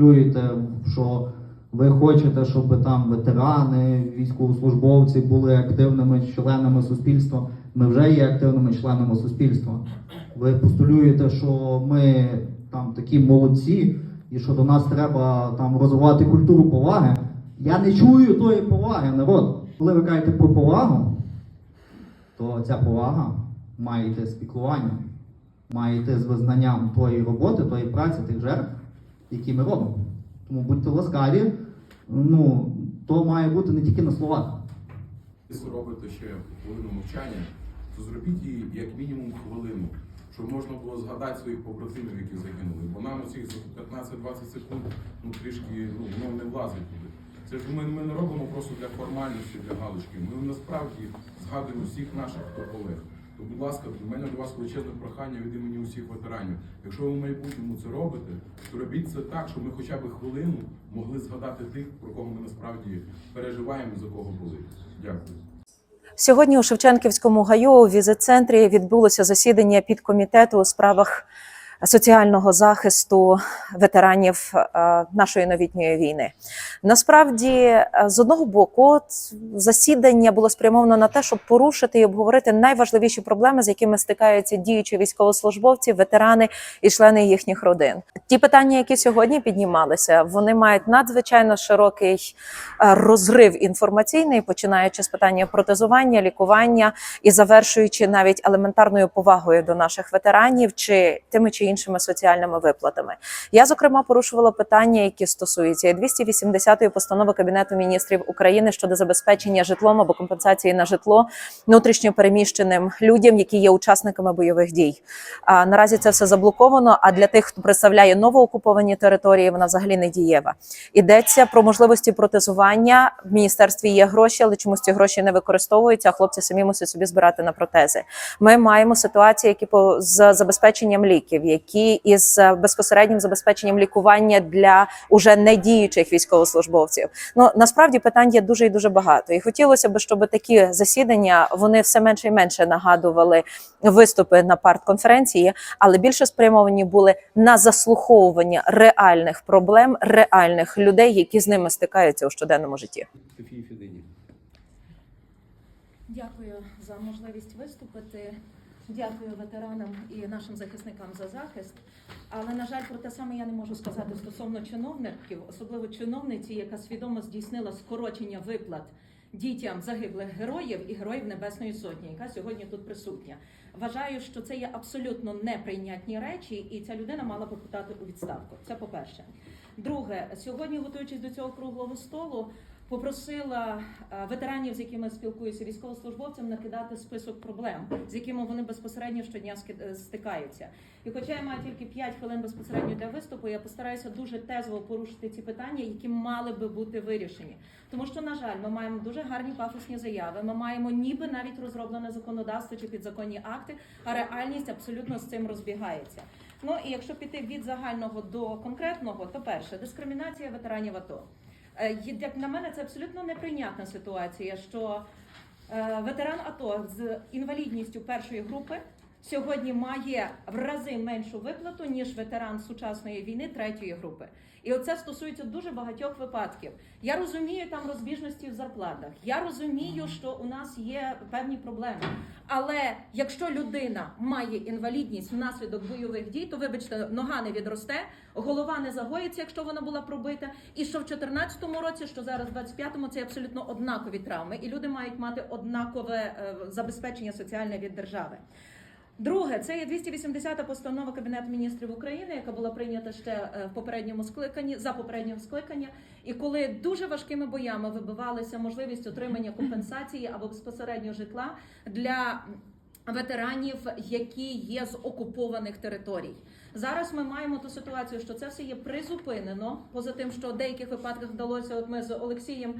постулюєте, що ви хочете, щоб там ветерани, військовослужбовці були активними членами суспільства. Ми вже є активними членами суспільства. Ви постулюєте, що ми там такі молодці, і що до нас треба там розвивати культуру поваги. Я не чую тої поваги, народ. Коли ви кажете про повагу, то ця повага має йти з піклуванням, має йти з визнанням тої роботи, тої праці, тих жертв, які ми робимо. Тому будьте ласкаві, ну, то має бути не тільки на словах. Якщо робите ще хвилину мовчання, то зробіть її як мінімум хвилину, щоб можна було згадати своїх побратимів, які загинули. Бо нам усіх за 15-20 секунд ну трішки ну, не влазить туди. Це ж ми, ми не робимо просто для формальності, для галочки. Ми насправді згадуємо всіх наших хто колег. То, будь ласка, в мене до вас величезне прохання від імені усіх ветеранів. Якщо ви в майбутньому це робите, то робіть це так, щоб ми хоча б хвилину могли згадати тих, про кого ми насправді переживаємо, за кого були. Дякую. Сьогодні у Шевченківському гаю у візит-центрі відбулося засідання підкомітету у справах соціального захисту ветеранів е, нашої новітньої війни. Насправді, е, з одного боку, засідання було спрямовано на те, щоб порушити і обговорити найважливіші проблеми, з якими стикаються діючі військовослужбовці, ветерани і члени їхніх родин. Ті питання, які сьогодні піднімалися, вони мають надзвичайно широкий е, розрив інформаційний, починаючи з питання протезування, лікування і завершуючи навіть елементарною повагою до наших ветеранів чи тими чи іншими соціальними виплатами. Я зокрема порушувала питання, які стосуються і 280-ї постанови Кабінету міністрів України щодо забезпечення житлом або компенсації на житло внутрішньо переміщеним людям, які є учасниками бойових дій. А наразі це все заблоковано. А для тих, хто представляє новоокуповані території, вона взагалі не дієва. Йдеться про можливості протезування. В міністерстві є гроші, але чомусь ці гроші не використовуються. А хлопці самі мусять собі збирати на протези. Ми маємо ситуації, які по з забезпеченням ліків, які із е, безпосереднім забезпеченням лікування для уже недіючих військовослужбовців. Ну насправді питань є дуже і дуже багато. І хотілося б, щоб такі засідання вони все менше і менше нагадували виступи на партконференції, але більше спрямовані були на заслуховування реальних проблем, реальних людей, які з ними стикаються у щоденному житті. Дякую за можливість виступити. Дякую ветеранам і нашим захисникам за захист. Але на жаль, про те саме я не можу сказати стосовно чиновників, особливо чиновниці, яка свідомо здійснила скорочення виплат дітям загиблих героїв і героїв Небесної Сотні, яка сьогодні тут присутня. Вважаю, що це є абсолютно неприйнятні речі, і ця людина мала би подати у відставку. Це по-перше. Друге, сьогодні, готуючись до цього круглого столу, попросила е, ветеранів, з якими спілкуюся, військовослужбовцям, накидати список проблем, з якими вони безпосередньо щодня е, стикаються. І хоча я маю тільки 5 хвилин безпосередньо для виступу, я постараюся дуже тезово порушити ці питання, які мали би бути вирішені. Тому що, на жаль, ми маємо дуже гарні пафосні заяви. Ми маємо ніби навіть розроблене законодавство чи підзаконні акти, а реальність абсолютно з цим розбігається. Ну і якщо піти від загального до конкретного, то перше дискримінація ветеранів АТО. Е, Як на мене, це абсолютно неприйнятна ситуація, що е, ветеран АТО з інвалідністю першої групи сьогодні має в рази меншу виплату ніж ветеран сучасної війни третьої групи. І оце стосується дуже багатьох випадків. Я розумію там розбіжності в зарплатах. Я розумію, що у нас є певні проблеми. Але якщо людина має інвалідність внаслідок бойових дій, то вибачте, нога не відросте, голова не загоїться, якщо вона була пробита. І що в 2014 році, що зараз в 25-му, це абсолютно однакові травми, і люди мають мати однакове е, забезпечення соціальне від держави. Друге, це є 280 постанова Кабінету міністрів України, яка була прийнята ще е, в попередньому скликанні за попереднього скликання. І коли дуже важкими боями вибивалася можливість отримання компенсації або безпосередньо житла для ветеранів, які є з окупованих територій. Зараз ми маємо ту ситуацію, що це все є призупинено. Поза тим, що в деяких випадках вдалося, от ми з Олексієм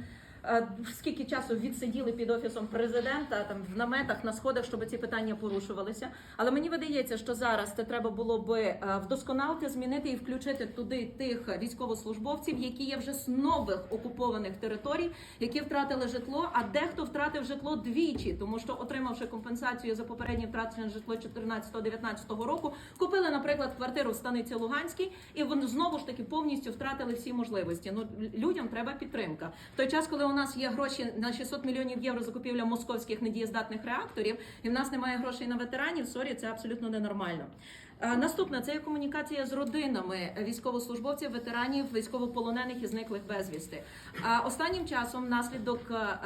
скільки часу відсиділи під офісом президента, там в наметах на сходах, щоб ці питання порушувалися. Але мені видається, що зараз це треба було би е, вдосконалити, змінити і включити туди тих військовослужбовців, які є вже з нових окупованих територій, які втратили житло. А дехто втратив житло двічі, тому що отримавши компенсацію за попереднє втрачене житло 14-19 року, купили, наприклад, квартиру в станиці Луганській, і вони знову ж таки повністю втратили всі можливості. Ну людям треба підтримка. В той час, коли у нас є гроші на 600 мільйонів євро закупівля московських недієздатних реакторів, і в нас немає грошей на ветеранів. Сорі, це абсолютно ненормально. Е, Наступне це є комунікація з родинами військовослужбовців, ветеранів, військовополонених і зниклих безвісти. А Останнім часом, внаслідок е, е,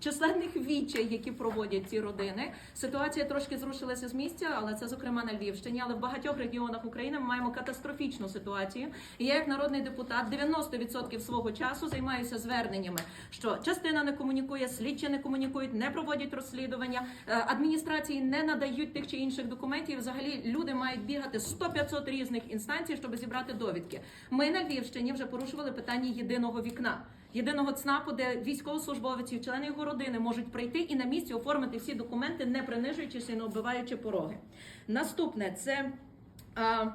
численних відчай, які проводять ці родини, ситуація трошки зрушилася з місця, але це зокрема на Львівщині. Але в багатьох регіонах України ми маємо катастрофічну ситуацію. І я, як народний депутат, 90% свого часу займаюся зверненнями, що частина не комунікує, слідчі не комунікують, не проводять розслідування, е, адміністрації не надають тих чи інших документів. Взагалі люди мають бігати 100-500 різних інстанцій, щоб зібрати довідки. Ми на Львівщині вже порушували питання єдиного вікна. Єдиного ЦНАПу, де військовослужбовці, і члени його родини можуть прийти і на місці оформити всі документи, не принижуючись і не оббиваючи пороги. Наступне це. А,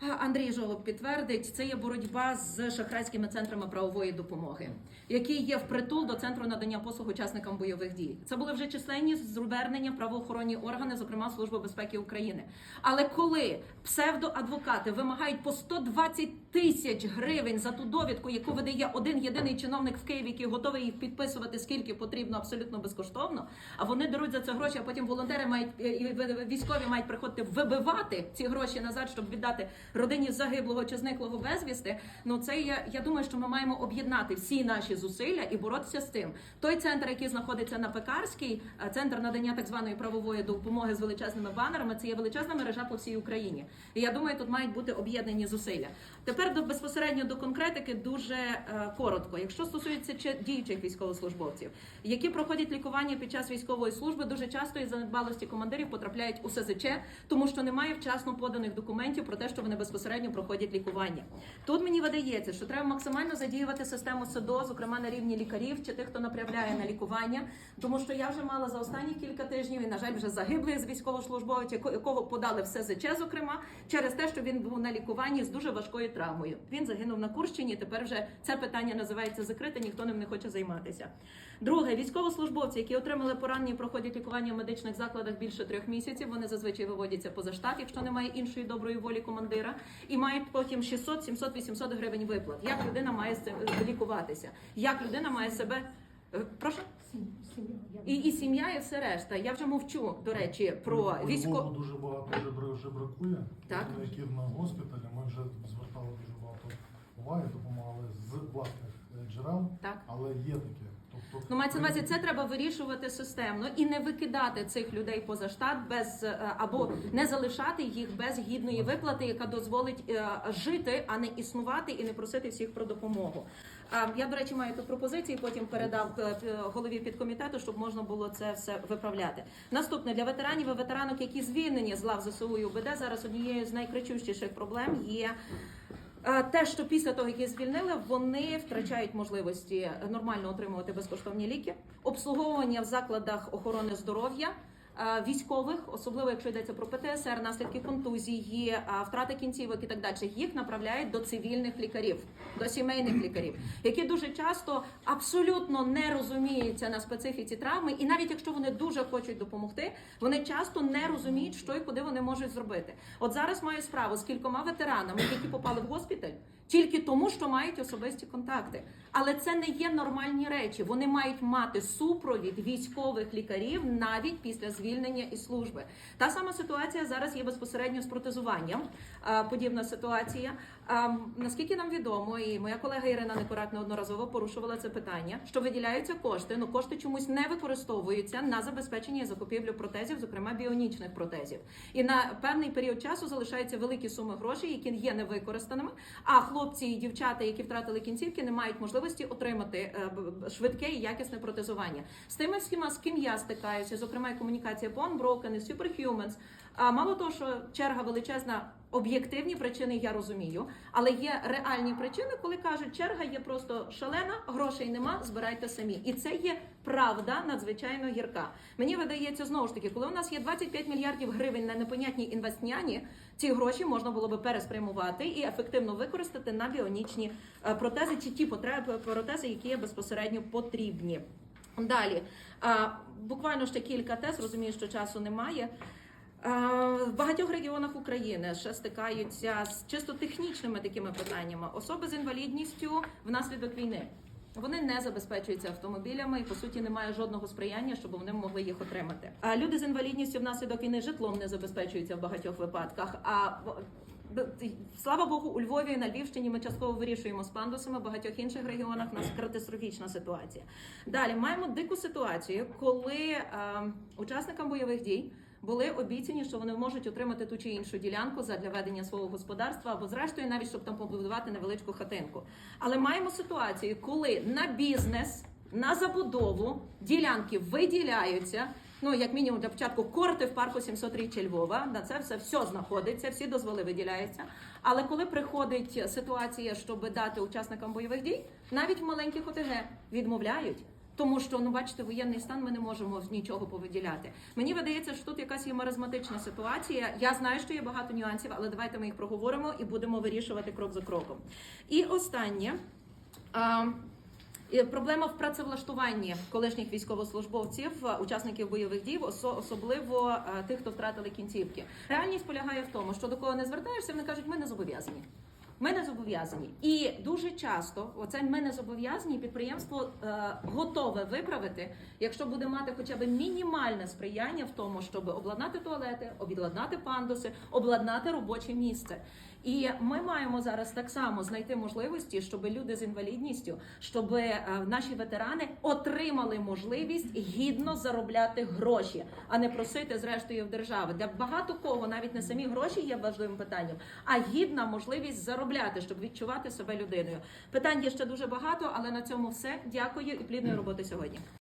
Андрій Жолоб підтвердить, це є боротьба з шахрайськими центрами правової допомоги, які є впритул до центру надання послуг учасникам бойових дій. Це були вже численні звернення правоохоронні органи, зокрема Служба безпеки України. Але коли псевдоадвокати вимагають по 120 тисяч гривень за ту довідку, яку видає один єдиний чиновник в Києві, який готовий їх підписувати скільки потрібно абсолютно безкоштовно, а вони дарують за це гроші, а потім волонтери мають е, і військові мають приходити вибивати ці гроші назад, щоб віддати родині загиблого чи зниклого безвісти. Ну це я, я думаю, що ми маємо об'єднати всі наші зусилля і боротися з тим. Той центр, який знаходиться на Пекарській, е, центр надання так званої правової допомоги з величезними банерами, це є величезна мережа по всій Україні. І я думаю, тут мають бути об'єднані зусилля. Тепер до безпосередньо до конкретики дуже е, коротко. Якщо стосується діючих військовослужбовців, які проходять лікування під час військової служби, дуже часто із занедбалості командирів потрапляють у СЗЧ, тому що немає вчасно поданих документів про те, що вони безпосередньо проходять лікування. Тут мені видається, що треба максимально задіювати систему СОДО, зокрема на рівні лікарів чи тих, хто направляє на лікування, тому що я вже мала за останні кілька тижнів і на жаль вже загиблий з військовослужбовця, якого подали в СЗЧ, зокрема, через те, що він був на лікуванні з дуже важкою травмою. Він загинув на Курщині. Тепер вже це питання називається закрите, ніхто ним не хоче займатися. Друге, військовослужбовці, які отримали поранення, проходять лікування в медичних закладах більше трьох місяців. Вони зазвичай виводяться поза штат, якщо немає іншої доброї волі командира, і мають потім 600, 700, 800 гривень виплат. Як людина має з цим е, лікуватися? Як людина має себе е, прошу і, і сім'я, і все решта. Я вже мовчу до речі про По-любому військо. дуже багато вже бра- вже бракує. Так. Працівників на госпіталі ми вже звертали дуже багато уваги, допомагали з власних е, джерел, Так. але є таке. Ну, мається на увазі, це треба вирішувати системно і не викидати цих людей поза штат без е, або не залишати їх без гідної виплати, яка дозволить е, жити, а не існувати і не просити всіх про допомогу. Е, Я, до речі, маю тут пропозиції, потім передав голові підкомітету, щоб можна було це все виправляти. Наступне для ветеранів і ветеранок, які звільнені з лав ЗСУ і УБД, зараз однією з найкричущіших проблем є. Те, що після того, як їх звільнили, вони втрачають можливості нормально отримувати безкоштовні ліки, обслуговування в закладах охорони здоров'я. Е, Військових, особливо якщо йдеться про ПТСР, наслідки контузії, е, втрати кінцівок і так далі, їх направляють до цивільних лікарів, до сімейних лікарів, які дуже часто абсолютно не розуміються на специфіці травми, і навіть якщо вони дуже хочуть допомогти, вони часто не розуміють, що і куди вони можуть зробити. От зараз маю справу з кількома ветеранами, які попали в госпіталь. Тільки тому, що мають особисті контакти, але це не є нормальні речі. Вони мають мати супровід військових лікарів навіть після звільнення із служби. Та сама ситуація зараз є безпосередньо з протезуванням. е, Подібна ситуація. Е, Наскільки нам відомо, і моя колега Ірина Некорат неодноразово порушувала це питання, що виділяються кошти, але кошти чомусь не використовуються на забезпечення і закупівлю протезів, зокрема біонічних протезів. І на певний період часу залишаються великі суми грошей, які є невикористаними. А хлопці і дівчата, які втратили кінцівки, не мають можливості отримати е, швидке і якісне протезування. З тими всіма, з ким я стикаюся, зокрема і комунікація по Unbroken і Superhumans. А мало того, що черга величезна Об'єктивні причини я розумію, але є реальні причини, коли кажуть, черга є просто шалена, грошей нема, збирайте самі. І це є правда надзвичайно гірка. Мені видається знову ж таки, коли у нас є 25 мільярдів гривень на непонятній інвестняні, ці гроші можна було би переспрямувати і ефективно використати на біонічні е, протези чи ті потреби протези, які є безпосередньо потрібні. Далі буквально ще кілька тез. Розумію, що часу немає. А, В багатьох регіонах України ще стикаються з чисто технічними такими питаннями. Особи з інвалідністю внаслідок війни. Вони не забезпечуються автомобілями і по суті немає жодного сприяння, щоб вони могли їх отримати. А люди з інвалідністю внаслідок війни житлом не забезпечуються в багатьох випадках. А Слава Богу, у Львові і на Львівщині ми частково вирішуємо з пандусами. В багатьох інших регіонах у нас катастрофічна ситуація. Далі маємо дику ситуацію, коли е, учасникам бойових дій були обіцяні, що вони можуть отримати ту чи іншу ділянку задля ведення свого господарства або зрештою навіть щоб там побудувати невеличку хатинку. Але маємо ситуацію, коли на бізнес, на забудову ділянки виділяються. Ну, як мінімум, для початку корти в парку 700 річчя Львова. На це все, все знаходиться, всі дозволи виділяються. Але коли приходить ситуація, щоб дати учасникам бойових дій, навіть маленьких ОТГ відмовляють. Тому що ну бачите, воєнний стан ми не можемо нічого повиділяти. Мені видається, що тут якась є маразматична ситуація. Я знаю, що є багато нюансів, але давайте ми їх проговоримо і будемо вирішувати крок за кроком. І останнє. Проблема в працевлаштуванні колишніх військовослужбовців, е, учасників бойових дій, особливо е, тих, хто втратили кінцівки. Реальність полягає в тому, що до кого не звертаєшся, вони кажуть, ми не зобов'язані. Ми не зобов'язані. І дуже часто оце ми не зобов'язані підприємство е, готове виправити, якщо буде мати хоча б мінімальне сприяння в тому, щоб обладнати туалети, обладнати пандуси, обладнати робоче місце. І ми маємо зараз так само знайти можливості, щоб люди з інвалідністю, щоб е, наші ветерани отримали можливість гідно заробляти гроші, а не просити зрештою в держави. Для багато кого навіть не самі гроші є важливим питанням, а гідна можливість заробляти, щоб відчувати себе людиною. Питань є ще дуже багато, але на цьому все. Дякую і плідної роботи сьогодні.